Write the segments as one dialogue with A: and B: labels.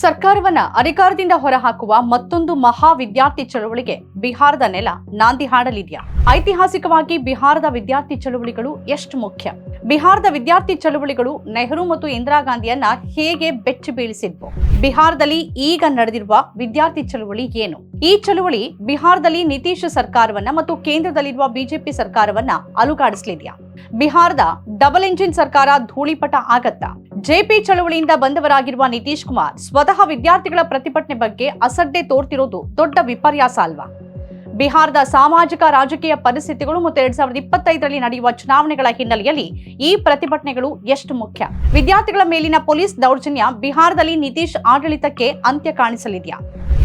A: ಸರ್ಕಾರವನ್ನ ಅಧಿಕಾರದಿಂದ ಹೊರಹಾಕುವ ಮತ್ತೊಂದು ಮಹಾ ವಿದ್ಯಾರ್ಥಿ ಚಳವಳಿಗೆ ಬಿಹಾರದ ನೆಲ ನಾಂದಿ ಹಾಡಲಿದೆಯಾ? ಐತಿಹಾಸಿಕವಾಗಿ ಬಿಹಾರದ ವಿದ್ಯಾರ್ಥಿ ಚಳವಳಿಗಳು ಎಷ್ಟು ಮುಖ್ಯ? ಬಿಹಾರದ ವಿದ್ಯಾರ್ಥಿ ಚಳವಳಿಗಳು ನೆಹರು ಮತ್ತು ಇಂದಿರಾ ಗಾಂಧಿಯನ್ನ ಹೇಗೆ ಬೆಚ್ಚಿ ಬೀಳಿಸಿದ್ವು? ಬಿಹಾರದಲ್ಲಿ ಈಗ ನಡೆದಿರುವ ವಿದ್ಯಾರ್ಥಿ ಚಳವಳಿ ಏನು? ಈ ಚಳವಳಿ ಬಿಹಾರದಲ್ಲಿ ನಿತೀಶ್ ಸರ್ಕಾರವನ್ನ ಮತ್ತು ಕೇಂದ್ರದಲ್ಲಿರುವ ಬಿಜೆಪಿ ಸರ್ಕಾರವನ್ನ ಅಲುಗಾಡಿಸಲಿದೆಯಾ? ಬಿಹಾರದ ಡಬಲ್ ಇಂಜಿನ್ ಸರ್ಕಾರ ಧೂಳಿಪಟ ಆಗತ್ತಾ? ಜೆಪಿ ಚಳವಳಿಯಿಂದ ಬಂದವರಾಗಿರುವ ನಿತೀಶ್ ಕುಮಾರ್ ಸ್ವತಃ ವಿದ್ಯಾರ್ಥಿಗಳ ಪ್ರತಿಭಟನೆ ಬಗ್ಗೆ ಅಸಡ್ಡೆ ತೋರ್ತಿರೋದು ದೊಡ್ಡ ವಿಪರ್ಯಾಸ ಅಲ್ವಾ? ಬಿಹಾರದ ಸಾಮಾಜಿಕ ರಾಜಕೀಯ ಪರಿಸ್ಥಿತಿಗಳು ಮತ್ತು ಎರಡ್ ಸಾವಿರದ ಇಪ್ಪತ್ತೈದರಲ್ಲಿ ನಡೆಯುವ ಚುನಾವಣೆಗಳ ಹಿನ್ನೆಲೆಯಲ್ಲಿ ಈ ಪ್ರತಿಭಟನೆಗಳು ಎಷ್ಟು ಮುಖ್ಯ? ವಿದ್ಯಾರ್ಥಿಗಳ ಮೇಲಿನ ಪೊಲೀಸ್ ದೌರ್ಜನ್ಯ ಬಿಹಾರದಲ್ಲಿ ನಿತೀಶ್ ಆಡಳಿತಕ್ಕೆ ಅಂತ್ಯ ಕಾಣಿಸಲಿದೆಯಾ?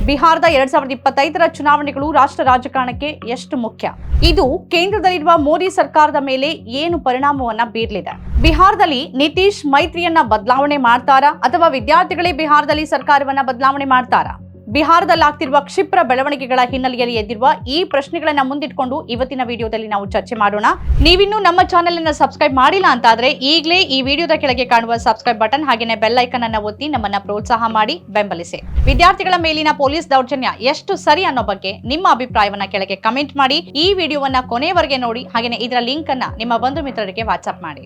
A: ಬಿಹಾರದ ಎರಡ್ ಸಾವಿರದ ಇಪ್ಪತ್ತೈದರ ಚುನಾವಣೆಗಳು ರಾಷ್ಟ್ರ ರಾಜಕಾರಣಕ್ಕೆ ಎಷ್ಟು ಮುಖ್ಯ? ಇದು ಕೇಂದ್ರದಲ್ಲಿರುವ ಮೋದಿ ಸರ್ಕಾರದ ಮೇಲೆ ಏನು ಪರಿಣಾಮವನ್ನ ಬೀರಲಿದೆ? ಬಿಹಾರದಲ್ಲಿ ನಿತೀಶ್ ಮೈತ್ರಿಯನ್ನ ಬದಲಾವಣೆ ಮಾಡ್ತಾರಾ ಅಥವಾ ವಿದ್ಯಾರ್ಥಿಗಳೇ ಬಿಹಾರದಲ್ಲಿ ಸರ್ಕಾರವನ್ನ ಬದಲಾವಣೆ ಮಾಡ್ತಾರಾ? ಬಿಹಾರದಲ್ಲಿ ಆಗ್ತಿರುವ ಕ್ಷಿಪ್ರ ಬೆಳವಣಿಗೆಗಳ ಹಿನ್ನೆಲೆಯಲ್ಲಿ ಎದ್ದಿರುವ ಈ ಪ್ರಶ್ನೆಗಳನ್ನ ಮುಂದಿಟ್ಕೊಂಡು ಇವತ್ತಿನ ವಿಡಿಯೋದಲ್ಲಿ ನಾವು ಚರ್ಚೆ ಮಾಡೋಣ. ನೀವಿನ್ನೂ ನಮ್ಮ ಚಾನೆಲ್ ಅನ್ನ ಸಬ್ಸ್ಕ್ರೈಬ್ ಮಾಡಿಲ್ಲ ಅಂತಾದ್ರೆ ಈಗಲೇ ಈ ವಿಡಿಯೋದ ಕೆಳಗೆ ಕಾಣುವ ಸಬ್ಸ್ಕ್ರೈಬ್ ಬಟನ್ ಹಾಗೆಯೇ ಬೆಲ್ ಐಕನ್ ಅನ್ನ ಒತ್ತಿ ನಮ್ಮನ್ನ ಪ್ರೋತ್ಸಾಹ ಮಾಡಿ ಬೆಂಬಲಿಸಿ. ವಿದ್ಯಾರ್ಥಿಗಳ ಮೇಲಿನ ಪೊಲೀಸ್ ದೌರ್ಜನ್ಯ ಎಷ್ಟು ಸರಿ ಅನ್ನೋ ಬಗ್ಗೆ ನಿಮ್ಮ ಅಭಿಪ್ರಾಯವನ್ನ ಕೆಳಗೆ ಕಮೆಂಟ್ ಮಾಡಿ. ಈ ವಿಡಿಯೋವನ್ನ ಕೊನೆಯವರೆಗೆ ನೋಡಿ ಹಾಗೆಯೇ ಇದರ ಲಿಂಕ್ ಅನ್ನ ನಿಮ್ಮ ಬಂಧು ಮಿತ್ರರಿಗೆ ವಾಟ್ಸ್ಆಪ್ ಮಾಡಿ.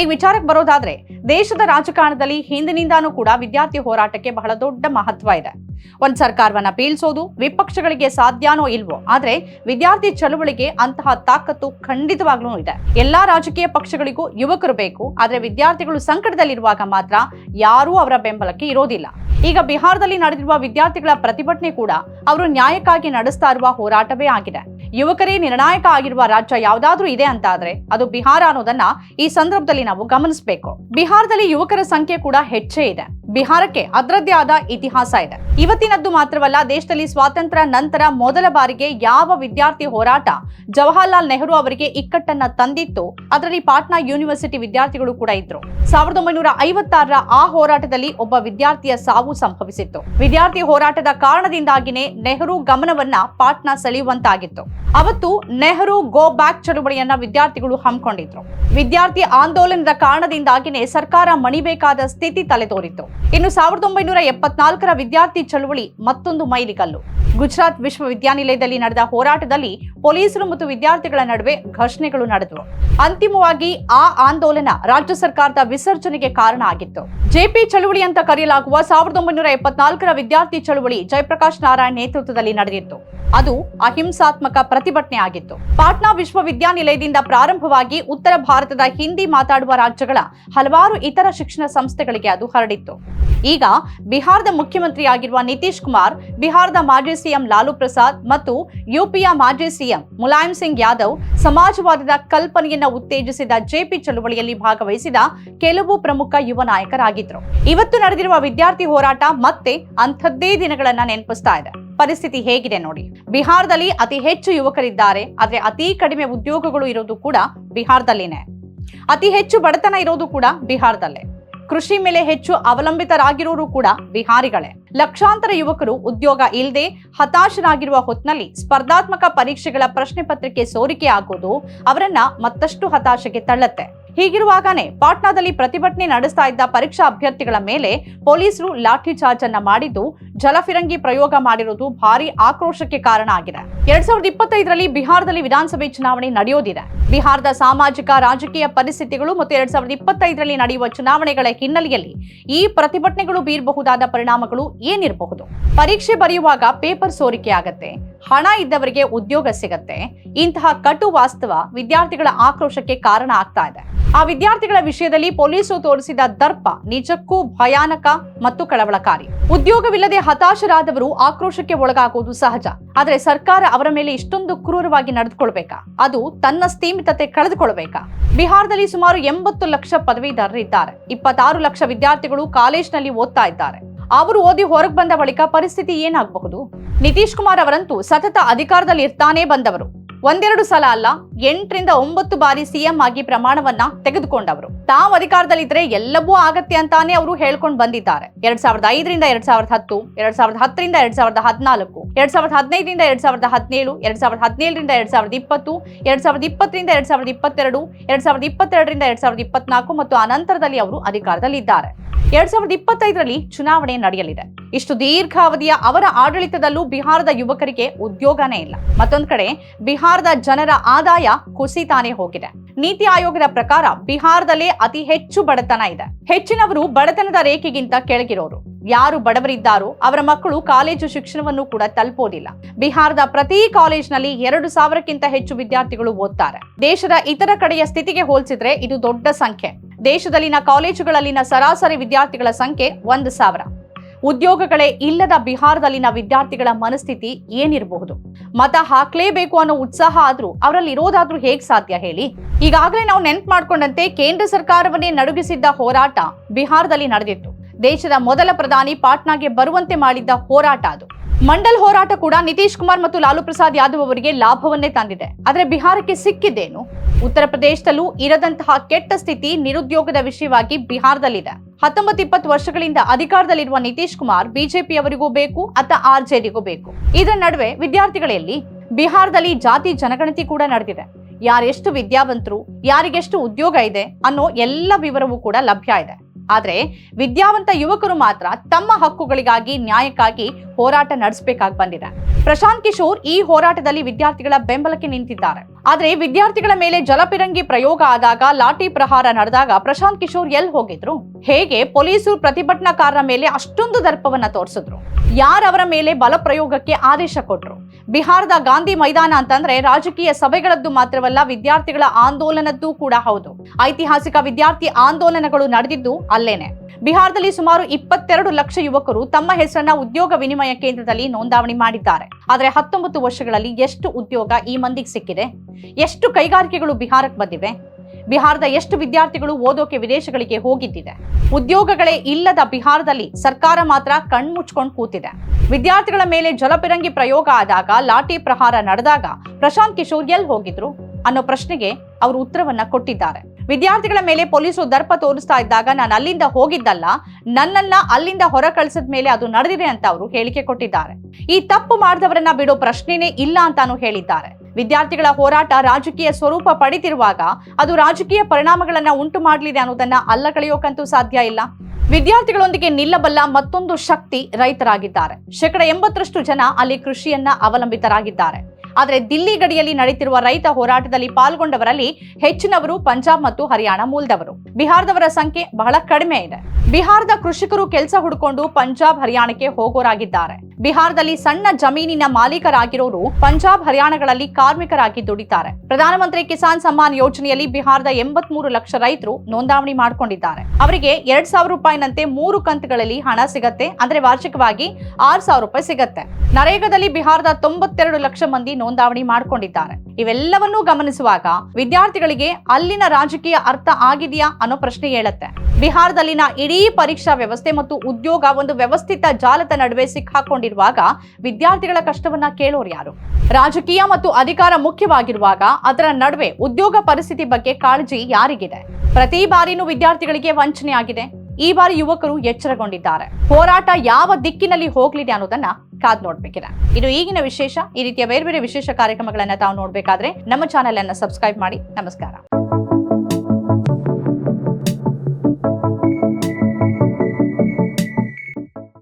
A: ಈಗ ವಿಚಾರಕ್ಕೆ ಬರೋದಾದ್ರೆ ದೇಶದ ರಾಜಕಾರಣದಲ್ಲಿ ಹಿಂದಿನಿಂದಾನೂ ಕೂಡ ವಿದ್ಯಾರ್ಥಿ ಹೋರಾಟಕ್ಕೆ ಬಹಳ ದೊಡ್ಡ ಮಹತ್ವ ಇದೆ. ಒಂದ್ ಸರ್ಕಾರವನ್ನ ಬೀಳ್ಸೋದು ವಿಪಕ್ಷಗಳಿಗೆ ಸಾಧ್ಯನೋ ಇಲ್ವೋ, ಆದ್ರೆ ವಿದ್ಯಾರ್ಥಿ ಚಳುವಳಿಗೆ ಅಂತಹ ತಾಕತ್ತು ಖಂಡಿತವಾಗ್ಲೂ ಇದೆ. ಎಲ್ಲಾ ರಾಜಕೀಯ ಪಕ್ಷಗಳಿಗೂ ಯುವಕರು ಬೇಕು, ಆದ್ರೆ ವಿದ್ಯಾರ್ಥಿಗಳು ಸಂಕಟದಲ್ಲಿರುವಾಗ ಮಾತ್ರ ಯಾರೂ ಅವರ ಬೆಂಬಲಕ್ಕೆ ಇರೋದಿಲ್ಲ. ಈಗ ಬಿಹಾರದಲ್ಲಿ ನಡೆದಿರುವ ವಿದ್ಯಾರ್ಥಿಗಳ ಪ್ರತಿಭಟನೆ ಕೂಡ ಅವರು ನ್ಯಾಯಕ್ಕಾಗಿ ನಡೆಸ್ತಾ ಇರುವ ಹೋರಾಟವೇ ಆಗಿದೆ. ಯುವಕರೇ ನಿರ್ಣಾಯಕ ಆಗಿರುವ ರಾಜ್ಯ ಯಾವ್ದಾದ್ರೂ ಇದೆ ಅಂತ ಆದ್ರೆ ಅದು ಬಿಹಾರ ಅನ್ನೋದನ್ನ ಈ ಸಂದರ್ಭದಲ್ಲಿ ನಾವು ಗಮನಿಸಬೇಕು. ಬಿಹಾರದಲ್ಲಿ ಯುವಕರ ಸಂಖ್ಯೆ ಕೂಡ ಹೆಚ್ಚೇ ಇದೆ. ಬಿಹಾರಕ್ಕೆ ಅದರದ್ದೇ ಆದ ಇತಿಹಾಸ ಇದೆ. ಇವತ್ತಿನದ್ದು ಮಾತ್ರವಲ್ಲ, ದೇಶದಲ್ಲಿ ಸ್ವಾತಂತ್ರ್ಯ ನಂತರ ಮೊದಲ ಬಾರಿಗೆ ಯಾವ ವಿದ್ಯಾರ್ಥಿ ಹೋರಾಟ ಜವಾಹರಲಾಲ್ ನೆಹರು ಅವರಿಗೆ ಇಕ್ಕಟ್ಟನ್ನ ತಂದಿತ್ತು? ಅದರಲ್ಲಿ ಪಾಟ್ನಾ ಯೂನಿವರ್ಸಿಟಿ ವಿದ್ಯಾರ್ಥಿಗಳು ಕೂಡ ಇದ್ರು. ಸಾವಿರದ ಒಂಬೈನೂರ ಐವತ್ತಾರರ ಆ ಹೋರಾಟದಲ್ಲಿ ಒಬ್ಬ ವಿದ್ಯಾರ್ಥಿಯ ಸಾವು ಸಂಭವಿಸಿತ್ತು. ವಿದ್ಯಾರ್ಥಿ ಹೋರಾಟದ ಕಾರಣದಿಂದಾಗಿನೇ ನೆಹರು ಗಮನವನ್ನ ಪಾಟ್ನಾ ಸೆಳೆಯುವಂತಾಗಿತ್ತು. ಅವತ್ತು ನೆಹರು ಗೋ ಬ್ಯಾಕ್ ಚಳುವಳಿಯನ್ನ ವಿದ್ಯಾರ್ಥಿಗಳು ಹಮ್ಮಿಕೊಂಡಿದ್ರು. ವಿದ್ಯಾರ್ಥಿ ಆಂದೋಲನದ ಕಾರಣದಿಂದಾಗಿನೇ ಸರ್ಕಾರ ಮಣಿಬೇಕಾದ ಸ್ಥಿತಿ ತಲೆದೋರಿತ್ತು. ಇನ್ನು ಸಾವಿರದ ಒಂಬೈನೂರ ಎಪ್ಪತ್ನಾಲ್ಕರ ವಿದ್ಯಾರ್ಥಿ ಚಳುವಳಿ ಮತ್ತೊಂದು ಮೈಲಿಗಲ್ಲು. ಗುಜರಾತ್ ವಿಶ್ವವಿದ್ಯಾನಿಲಯದಲ್ಲಿ ನಡೆದ ಹೋರಾಟದಲ್ಲಿ ಪೊಲೀಸರು ಮತ್ತು ವಿದ್ಯಾರ್ಥಿಗಳ ನಡುವೆ ಘರ್ಷಣೆಗಳು ನಡೆದವು. ಅಂತಿಮವಾಗಿ ಆ ಆಂದೋಲನ ರಾಜ್ಯ ಸರ್ಕಾರದ ವಿಸರ್ಜನೆಗೆ ಕಾರಣ ಆಗಿತ್ತು. ಜೆಪಿ ಚಳುವಳಿ ಅಂತ ಕರೆಯಲಾಗುವ ಸಾವಿರದ ಒಂಬೈನೂರ ಎಪ್ಪತ್ನಾಲ್ಕರ ವಿದ್ಯಾರ್ಥಿ ಚಳುವಳಿ ಜಯಪ್ರಕಾಶ್ ನಾರಾಯಣ್ ನೇತೃತ್ವದಲ್ಲಿ ನಡೆದಿತ್ತು. ಅದು ಅಹಿಂಸಾತ್ಮಕ ಪ್ರತಿಭಟನೆ ಆಗಿತ್ತು. ಪಾಟ್ನಾ ವಿಶ್ವವಿದ್ಯಾನಿಲಯದಿಂದ ಪ್ರಾರಂಭವಾಗಿ ಉತ್ತರ ಭಾರತದ ಹಿಂದಿ ಮಾತಾಡುವ ರಾಜ್ಯಗಳ ಹಲವಾರು ಇತರ ಶಿಕ್ಷಣ ಸಂಸ್ಥೆಗಳಿಗೆ ಅದು ಹರಡಿತ್ತು. ಈಗ ಬಿಹಾರದ ಮುಖ್ಯಮಂತ್ರಿಯಾಗಿರುವ ನಿತೀಶ್ ಕುಮಾರ್, ಬಿಹಾರದ ಮಾಜಿ ಸಿಎಂ ಲಾಲು ಪ್ರಸಾದ್ ಮತ್ತು ಯುಪಿಯ ಮಾಜಿ ಸಿಎಂ ಮುಲಾಯಂ ಸಿಂಗ್ ಯಾದವ್ ಸಮಾಜವಾದದ ಕಲ್ಪನೆಯನ್ನ ಉತ್ತೇಜಿಸಿದ ಜೆಪಿ ಚಳುವಳಿಯಲ್ಲಿ ಭಾಗವಹಿಸಿದ ಕೆಲವು ಪ್ರಮುಖ ಯುವ ನಾಯಕರಾಗಿದ್ರು. ಇವತ್ತು ನಡೆದಿರುವ ವಿದ್ಯಾರ್ಥಿ ಹೋರಾಟ ಮತ್ತೆ ಅಂಥದ್ದೇ ದಿನಗಳನ್ನ ನೆನಪಿಸ್ತಾ ಇದೆ. ಪರಿಸ್ಥಿತಿ ಹೇಗಿದೆ ನೋಡಿ. ಬಿಹಾರದಲ್ಲಿ ಅತಿ ಹೆಚ್ಚು ಯುವಕರಿದ್ದಾರೆ, ಆದ್ರೆ ಅತಿ ಕಡಿಮೆ ಉದ್ಯೋಗಗಳು ಇರೋದು ಕೂಡ ಬಿಹಾರದಲ್ಲಿನೇ. ಅತಿ ಹೆಚ್ಚು ಬಡತನ ಇರೋದು ಕೂಡ ಬಿಹಾರದಲ್ಲೇ. ಕೃಷಿ ಮೇಲೆ ಹೆಚ್ಚು ಅವಲಂಬಿತರಾಗಿರೋರು ಕೂಡ ಬಿಹಾರಿಗಳೇ. ಲಕ್ಷಾಂತರ ಯುವಕರು ಉದ್ಯೋಗ ಇಲ್ಲದೆ ಹತಾಶರಾಗಿರುವ ಹೊತ್ನಲ್ಲಿ ಸ್ಪರ್ಧಾತ್ಮಕ ಪರೀಕ್ಷೆಗಳ ಪ್ರಶ್ನೆ ಪತ್ರಿಕೆ ಸೋರಿಕೆ ಆಗೋದು ಅವರನ್ನ ಮತ್ತಷ್ಟು ಹತಾಶೆಗೆ ತಳ್ಳತ್ತೆ. ಹೀಗಿರುವಾಗನೇ ಪಾಟ್ನಾದಲ್ಲಿ ಪ್ರತಿಭಟನೆ ನಡೆಸ್ತಾ ಇದ್ದ ಪರೀಕ್ಷಾ ಅಭ್ಯರ್ಥಿಗಳ ಮೇಲೆ ಪೊಲೀಸರು ಲಾಠಿ ಚಾರ್ಜ್ ಅನ್ನ ಮಾಡಿದ್ದು ಜಲಫಿರಂಗಿ ಪ್ರಯೋಗ ಮಾಡಿರುವುದು ಭಾರಿ ಆಕ್ರೋಶಕ್ಕೆ ಕಾರಣ ಆಗಿದೆ. ಎರಡ್ ಸಾವಿರದ ಇಪ್ಪತ್ತೈದರಲ್ಲಿ ಬಿಹಾರದಲ್ಲಿ ವಿಧಾನಸಭೆ ಚುನಾವಣೆ ನಡೆಯೋದಿದೆ. ಬಿಹಾರದ ಸಾಮಾಜಿಕ, ರಾಜಕೀಯ ಪರಿಸ್ಥಿತಿಗಳು ಮತ್ತು ಎರಡ್ ಸಾವಿರದ ಇಪ್ಪತ್ತೈದರಲ್ಲಿ ನಡೆಯುವ ಚುನಾವಣೆಗಳ ಹಿನ್ನೆಲೆಯಲ್ಲಿ ಈ ಪ್ರತಿಭಟನೆಗಳು ಬೀರಬಹುದಾದ ಪರಿಣಾಮಗಳು ಏನಿರಬಹುದು? ಪರೀಕ್ಷೆ ಬರೆಯುವಾಗ ಪೇಪರ್ ಸೋರಿಕೆ ಆಗತ್ತೆ ಹಣ ಇದ್ದವರಿಗೆ ಉದ್ಯೋಗ ಸಿಗತ್ತೆ. ಇಂತಹ ಕಟು ವಾಸ್ತವ ವಿದ್ಯಾರ್ಥಿಗಳ ಆಕ್ರೋಶಕ್ಕೆ ಕಾರಣ ಆಗ್ತಾ ಇದೆ. ಆ ವಿದ್ಯಾರ್ಥಿಗಳ ವಿಷಯದಲ್ಲಿ ಪೊಲೀಸರು ತೋರಿಸಿದ ದರ್ಪ ನಿಜಕ್ಕೂ ಭಯಾನಕ ಮತ್ತು ಕಳವಳಕಾರಿ. ಉದ್ಯೋಗವಿಲ್ಲದೆ ಹತಾಶರಾದವರು ಆಕ್ರೋಶಕ್ಕೆ ಒಳಗಾಗುವುದು ಸಹಜ. ಆದರೆ ಸರ್ಕಾರ ಅವರ ಮೇಲೆ ಇಷ್ಟೊಂದು ಕ್ರೂರವಾಗಿ ನಡೆದುಕೊಳ್ಬೇಕಾ? ಅದು ತನ್ನ ಸ್ಥೀಮಿತತೆ ಕಳೆದುಕೊಳ್ಬೇಕಾ? ಬಿಹಾರದಲ್ಲಿ ಸುಮಾರು ಎಂಬತ್ತು ಲಕ್ಷ ಪದವೀಧರರಿದ್ದಾರೆ. ಇಪ್ಪತ್ತಾರು ಲಕ್ಷ ವಿದ್ಯಾರ್ಥಿಗಳು ಕಾಲೇಜ್ನಲ್ಲಿ ಓದ್ತಾ ಇದ್ದಾರೆ. ಅವರು ಓದಿ ಹೊರಗೆ ಬಂದ ಬಳಿಕ ಪರಿಸ್ಥಿತಿ ಏನಾಗಬಹುದು? ನಿತೀಶ್ ಕುಮಾರ್ ಅವರಂತೂ ಸತತ ಅಧಿಕಾರದಲ್ಲಿ ಇರ್ತಾನೆ ಬಂದವರು. ಒಂದೆರಡು ಸಲ ಅಲ್ಲ ಎಂಟರಿಂದ ಒಂಬತ್ತು ಬಾರಿ ಸಿಎಂ ಆಗಿ ಪ್ರಮಾಣವನ್ನ ತೆಗೆದುಕೊಂಡವರು ತಾವು ಅಧಿಕಾರದಲ್ಲಿದ್ರೆ ಎಲ್ಲವೂ ಆಗತ್ತೆ ಅಂತಾನೆ ಅವರು ಹೇಳ್ಕೊಂಡು ಬಂದಿದ್ದಾರೆ ಎರಡ್ ಸಾವಿರದ ಐದರಿಂದ ಎರಡ್ ಸಾವಿರದ ಹತ್ತು ಎರಡ್ ಸಾವಿರದ ಹತ್ತರಿಂದ ಎರಡ್ ಸಾವಿರದ ಹದಿನಾಲ್ಕು ಎರಡ್ ಸಾವಿರದ ಹದಿನೈದರಿಂದ ಎರಡ್ ಸಾವಿರದ ಹದಿನೇಳು ಎರಡ್ ಸಾವಿರದ ಹದಿನೇಳರಿಂದ ಎರಡ್ ಸಾವಿರದ ಇಪ್ಪತ್ತು ಎರಡ್ ಸಾವಿರದ ಇಪ್ಪತ್ತರಿಂದ ಎರಡ್ ಸಾವಿರದ ಇಪ್ಪತ್ತೆರಡು ಎರಡ್ ಸಾವಿರದ ಇಪ್ಪತ್ತೆರಡರಿಂದ ಎರಡ್ ಸಾವಿರದ ಇಪ್ಪತ್ನಾಲ್ಕು ಮತ್ತು ಅನಂತರದಲ್ಲಿ ಅವರು ಅಧಿಕಾರದಲ್ಲಿದ್ದಾರೆ ಎರಡ್ ಸಾವಿರದ ಇಪ್ಪತ್ತೈದರಲ್ಲಿ ಚುನಾವಣೆ ನಡೆಯಲಿದೆ ಇಷ್ಟು ದೀರ್ಘಾವಧಿಯ ಅವರ ಆಡಳಿತದಲ್ಲೂ ಬಿಹಾರದ ಯುವಕರಿಗೆ ಉದ್ಯೋಗನೇ ಇಲ್ಲ. ಮತ್ತೊಂದು ಕಡೆ, ಬಿಹಾರದ ಜನರ ಆದಾಯ ಕುಸಿತಾನೆ ಹೋಗಿದೆ. ನೀತಿ ಆಯೋಗದ ಪ್ರಕಾರ ಬಿಹಾರದಲ್ಲೇ ಅತಿ ಹೆಚ್ಚು ಬಡತನ ಇದೆ. ಹೆಚ್ಚಿನವರು ಬಡತನದ ರೇಖೆಗಿಂತ ಕೆಳಗಿರೋರು. ಯಾರು ಬಡವರಿದ್ದಾರೋ ಅವರ ಮಕ್ಕಳು ಕಾಲೇಜು ಶಿಕ್ಷಣವನ್ನು ಕೂಡ ತಲುಪೋದಿಲ್ಲ. ಬಿಹಾರದ ಪ್ರತಿ ಕಾಲೇಜಿನಲ್ಲಿ ಎರಡು ಸಾವಿರಕ್ಕಿಂತ ಹೆಚ್ಚು ವಿದ್ಯಾರ್ಥಿಗಳು ಓದ್ತಾರೆ. ದೇಶದ ಇತರ ಕಡೆಯ ಸ್ಥಿತಿಗೆ ಹೋಲಿಸಿದ್ರೆ ಇದು ದೊಡ್ಡ ಸಂಖ್ಯೆ. ದೇಶದಲ್ಲಿನ ಕಾಲೇಜುಗಳಲ್ಲಿನ ಸರಾಸರಿ ವಿದ್ಯಾರ್ಥಿಗಳ ಸಂಖ್ಯೆ ಒಂದು ಸಾವಿರ. ಉದ್ಯೋಗಗಳೇ ಇಲ್ಲದ ಬಿಹಾರದಲ್ಲಿನ ವಿದ್ಯಾರ್ಥಿಗಳ ಮನಸ್ಥಿತಿ ಏನಿರಬಹುದು? ಮತ ಹಾಕ್ಲೇಬೇಕು ಅನ್ನೋ ಉತ್ಸಾಹ ಆದ್ರೂ ಅವರಲ್ಲಿ ಇರೋದಾದ್ರೂ ಹೇಗ್ ಸಾಧ್ಯ ಹೇಳಿ? ಈಗಾಗಲೇ ನಾವು ನೆನ್ಪು ಮಾಡ್ಕೊಂಡಂತೆ ಕೇಂದ್ರ ಸರ್ಕಾರವನ್ನೇ ನಡುಗಿಸಿದ್ದ ಹೋರಾಟ ಬಿಹಾರದಲ್ಲಿ ನಡೆದಿತ್ತು. ದೇಶದ ಮೊದಲ ಪ್ರಧಾನಿ ಪಾಟ್ನಾಗೆ ಬರುವಂತೆ ಮಾಡಿದ್ದ ಹೋರಾಟ ಅದು. ಮಂಡಲ್ ಹೋರಾಟ ಕೂಡ ನಿತೀಶ್ ಕುಮಾರ್ ಮತ್ತು ಲಾಲು ಪ್ರಸಾದ್ ಯಾದವ್ ಅವರಿಗೆ ಲಾಭವನ್ನೇ ತಂದಿದೆ. ಆದರೆ ಬಿಹಾರಕ್ಕೆ ಸಿಕ್ಕಿದ್ದೇನು? ಉತ್ತರ ಪ್ರದೇಶದಲ್ಲೂ ಇರದಂತಹ ಕೆಟ್ಟ ಸ್ಥಿತಿ ನಿರುದ್ಯೋಗದ ವಿಷಯವಾಗಿ ಬಿಹಾರದಲ್ಲಿದೆ. ಹತ್ತೊಂಬತ್ತು ಇಪ್ಪತ್ತು ವರ್ಷಗಳಿಂದ ಅಧಿಕಾರದಲ್ಲಿರುವ ನಿತೀಶ್ ಕುಮಾರ್ ಬಿಜೆಪಿಯವರಿಗೂ ಬೇಕು, ಅತ್ತ ಆರ್ಜೆಡಿಗೂ ಬೇಕು. ಇದರ ನಡುವೆ ವಿದ್ಯಾರ್ಥಿಗಳಲ್ಲಿ ಬಿಹಾರದಲ್ಲಿ ಜಾತಿ ಜನಗಣತಿ ಕೂಡ ನಡೆದಿದೆ. ಯಾರೆಷ್ಟು ವಿದ್ಯಾವಂತರು, ಯಾರಿಗೆಷ್ಟು ಉದ್ಯೋಗ ಇದೆ ಅನ್ನೋ ಎಲ್ಲ ವಿವರವೂ ಕೂಡ ಲಭ್ಯ ಇದೆ. ಆದ್ರೆ ವಿದ್ಯಾವಂತ ಯುವಕರು ಮಾತ್ರ ತಮ್ಮ ಹಕ್ಕುಗಳಿಗಾಗಿ, ನ್ಯಾಯಕ್ಕಾಗಿ ಹೋರಾಟ ನಡೆಸಬೇಕಾಗಿ ಬಂದಿದೆ. ಪ್ರಶಾಂತ್ ಕಿಶೋರ್ ಈ ಹೋರಾಟದಲ್ಲಿ ವಿದ್ಯಾರ್ಥಿಗಳ ಬೆಂಬಲಕ್ಕೆ ನಿಂತಿದ್ದಾರೆ. ಆದ್ರೆ ವಿದ್ಯಾರ್ಥಿಗಳ ಮೇಲೆ ಜಲಪಿರಂಗಿ ಪ್ರಯೋಗ ಆದಾಗ ಲಾಠಿ ಪ್ರಹಾರ ನಡೆದಾಗ ಪ್ರಶಾಂತ್ ಕಿಶೋರ್ ಎಲ್ ಹೋಗಿದ್ರು? ಹೇಗೆ ಪೊಲೀಸರು ಪ್ರತಿಭಟನಾಕಾರರ ಮೇಲೆ ಅಷ್ಟೊಂದು ದರ್ಪವನ್ನ ತೋರಿಸಿದ್ರು? ಯಾರವರ ಮೇಲೆ ಬಲ ಪ್ರಯೋಗಕ್ಕೆ ಆದೇಶ ಕೊಟ್ರು? ಬಿಹಾರದ ಗಾಂಧಿ ಮೈದಾನ ಅಂತಂದ್ರೆ ರಾಜಕೀಯ ಸಭೆಗಳದ್ದು ಮಾತ್ರವಲ್ಲ ವಿದ್ಯಾರ್ಥಿಗಳ ಆಂದೋಲನದ್ದು ಕೂಡ ಹೌದು. ಐತಿಹಾಸಿಕ ವಿದ್ಯಾರ್ಥಿ ಆಂದೋಲನಗಳು ನಡೆದಿದ್ದು ಅಲ್ಲೇನೆ. ಬಿಹಾರದಲ್ಲಿ ಸುಮಾರು ಇಪ್ಪತ್ತೆರಡು ಲಕ್ಷ ಯುವಕರು ತಮ್ಮ ಹೆಸರನ್ನ ಉದ್ಯೋಗ ವಿನಿಮಯ ಕೇಂದ್ರದಲ್ಲಿ ನೋಂದಾವಣಿ ಮಾಡಿದ್ದಾರೆ. ಆದರೆ ಹತ್ತೊಂಬತ್ತು ವರ್ಷಗಳಲ್ಲಿ ಎಷ್ಟು ಉದ್ಯೋಗ ಈ ಮಂದಿಗೆ ಸಿಕ್ಕಿದೆ? ಎಷ್ಟು ಕೈಗಾರಿಕೆಗಳು ಬಿಹಾರಕ್ಕೆ ಬಂದಿವೆ? ಬಿಹಾರದ ಎಷ್ಟು ವಿದ್ಯಾರ್ಥಿಗಳು ಓದೋಕೆ ವಿದೇಶಗಳಿಗೆ ಹೋಗಿದ್ದಿದೆ? ಉದ್ಯೋಗಗಳೇ ಇಲ್ಲದ ಬಿಹಾರದಲ್ಲಿ ಸರ್ಕಾರ ಮಾತ್ರ ಕಣ್ಮುಚ್ಕೊಂಡು ಕೂತಿದೆ. ವಿದ್ಯಾರ್ಥಿಗಳ ಮೇಲೆ ಜಲಪಿರಂಗಿ ಪ್ರಯೋಗ ಆದಾಗ ಲಾಠಿ ಪ್ರಹಾರ ನಡೆದಾಗ ಪ್ರಶಾಂತ್ ಕಿಶೋರ್ ಎಲ್ಲಿ ಹೋಗಿದ್ರು ಅನ್ನೋ ಪ್ರಶ್ನೆಗೆ ಅವರು ಉತ್ತರವನ್ನ ಕೊಟ್ಟಿದ್ದಾರೆ. ವಿದ್ಯಾರ್ಥಿಗಳ ಮೇಲೆ ಪೊಲೀಸರು ದರ್ಪ ತೋರಿಸ್ತಾ ಇದ್ದಾಗ ನಾನು ಅಲ್ಲಿಂದ ಹೋಗಿದ್ದಲ್ಲ, ನನ್ನನ್ನ ಅಲ್ಲಿಂದ ಹೊರ ಕಳಿಸಿದ ಮೇಲೆ ಅದು ನಡೆದಿದೆ ಅಂತ ಅವರು ಹೇಳಿಕೆ ಕೊಟ್ಟಿದ್ದಾರೆ. ಈ ತಪ್ಪು ಮಾಡಿದವರನ್ನ ಬಿಡೋ ಪ್ರಶ್ನೆನೇ ಇಲ್ಲ ಅಂತಾನು ಹೇಳಿದ್ದಾರೆ. ವಿದ್ಯಾರ್ಥಿಗಳ ಹೋರಾಟ ರಾಜಕೀಯ ಸ್ವರೂಪ ಪಡೆದಿರುವಾಗ ಅದು ರಾಜಕೀಯ ಪರಿಣಾಮಗಳನ್ನ ಉಂಟು ಮಾಡಲಿದೆ ಅನ್ನೋದನ್ನ ಅಲ್ಲಗಳೆಯೋಕಂತೂ ಸಾಧ್ಯ ಇಲ್ಲ. ವಿದ್ಯಾರ್ಥಿಗಳೊಂದಿಗೆ ನಿಲ್ಲಬಲ್ಲ ಮತ್ತೊಂದು ಶಕ್ತಿ ರೈತರಾಗಿದ್ದಾರೆ. ಶೇಕಡ ಎಂಬತ್ತರಷ್ಟು ಜನ ಅಲ್ಲಿ ಕೃಷಿಯನ್ನ ಅವಲಂಬಿತರಾಗಿದ್ದಾರೆ. ಆದರೆ ದಿಲ್ಲಿ ಗಡಿಯಲ್ಲಿ ನಡೆಯುತ್ತಿರುವ ರೈತ ಹೋರಾಟದಲ್ಲಿ ಪಾಲ್ಗೊಂಡವರಲ್ಲಿ ಹೆಚ್ಚಿನವರು ಪಂಜಾಬ್ ಮತ್ತು ಹರಿಯಾಣ ಮೂಲದವರು. ಬಿಹಾರದವರ ಸಂಖ್ಯೆ ಬಹಳ ಕಡಿಮೆ ಇದೆ. ಬಿಹಾರದ ಕೃಷಿಕರು ಕೆಲಸ ಹುಡುಕೊಂಡು ಪಂಜಾಬ್ ಹರಿಯಾಣಕ್ಕೆ ಹೋಗೋರಾಗಿದ್ದಾರೆ. ಬಿಹಾರದಲ್ಲಿ ಸಣ್ಣ ಜಮೀನಿನ ಮಾಲೀಕರಾಗಿರೋರು ಪಂಜಾಬ್ ಹರಿಯಾಣಗಳಲ್ಲಿ ಕಾರ್ಮಿಕರಾಗಿ ದುಡಿತಾರೆ. ಪ್ರಧಾನಮಂತ್ರಿ ಕಿಸಾನ್ ಸಮ್ಮಾನ್ ಯೋಜನೆಯಲ್ಲಿ ಬಿಹಾರದ ಎಂಬತ್ಮೂರು ಲಕ್ಷ ರೈತರು ನೋಂದಾವಣಿ ಮಾಡಿಕೊಂಡಿದ್ದಾರೆ. ಅವರಿಗೆ ಎರಡ್ ಸಾವಿರ ರೂಪಾಯಿನಂತೆ ಮೂರು ಕಂತುಗಳಲ್ಲಿ ಹಣ ಸಿಗತ್ತೆ, ಅಂದ್ರೆ ವಾರ್ಷಿಕವಾಗಿ ಆರ್ ಸಾವಿರ ರೂಪಾಯಿ ಸಿಗತ್ತೆ. ನರೇಗಾದಲ್ಲಿ ಬಿಹಾರದ ತೊಂಬತ್ತೆರಡು ಲಕ್ಷ ಮಂದಿ ನೋಂದಾವಣಿ ಮಾಡಿಕೊಂಡಿದ್ದಾರೆ. ಇವೆಲ್ಲವನ್ನೂ ಗಮನಿಸುವಾಗ ವಿದ್ಯಾರ್ಥಿಗಳಿಗೆ ಅಲ್ಲಿನ ರಾಜಕೀಯ ಅರ್ಥ ಆಗಿದೆಯಾ ಅನ್ನೋ ಪ್ರಶ್ನೆ ಹೇಳುತ್ತೆ ಬಿಹಾರದಲ್ಲಿನ ಇಡೀ ಪರೀಕ್ಷಾ ವ್ಯವಸ್ಥೆ ಮತ್ತು ಉದ್ಯೋಗ ಒಂದು ವ್ಯವಸ್ಥಿತ ಜಾಲದ ನಡುವೆ ಸಿಕ್ಕಾಕೊಂಡಿರುವಾಗ ವಿದ್ಯಾರ್ಥಿಗಳ ಕಷ್ಟವನ್ನ ಕೇಳೋರು ಯಾರು? ರಾಜಕೀಯ ಮತ್ತು ಅಧಿಕಾರ ಮುಖ್ಯವಾಗಿರುವಾಗ ಅದರ ನಡುವೆ ಉದ್ಯೋಗ ಪರಿಸ್ಥಿತಿ ಬಗ್ಗೆ ಕಾಳಜಿ ಯಾರಿಗಿದೆ? ಪ್ರತಿ ಬಾರಿನೂ ವಿದ್ಯಾರ್ಥಿಗಳಿಗೆ ವಂಚನೆ ಆಗಿದೆ ಈ ಬಾರಿ ಯುವಕರು ಎಚ್ಚರಗೊಂಡಿದ್ದಾರೆ. ಹೋರಾಟ ಯಾವ ದಿಕ್ಕಿನಲ್ಲಿ ಹೋಗ್ಲಿದೆ ಅನ್ನೋದನ್ನ ಕಾದ್ ನೋಡ್ಬೇಕಿದೆ. ಇದು ಈಗಿನ ವಿಶೇಷ, ಈ ರೀತಿಯ ಬೇರೆ ಬೇರೆ ವಿಶೇಷ ಕಾರ್ಯಕ್ರಮಗಳನ್ನ ತಾವು ನೋಡ್ಬೇಕಾದ್ರೆ ನಮ್ಮ ಚಾನೆಲ್ ಅನ್ನ ಸಬ್ಸ್ಕ್ರೈಬ್ ಮಾಡಿ. ನಮಸ್ಕಾರ.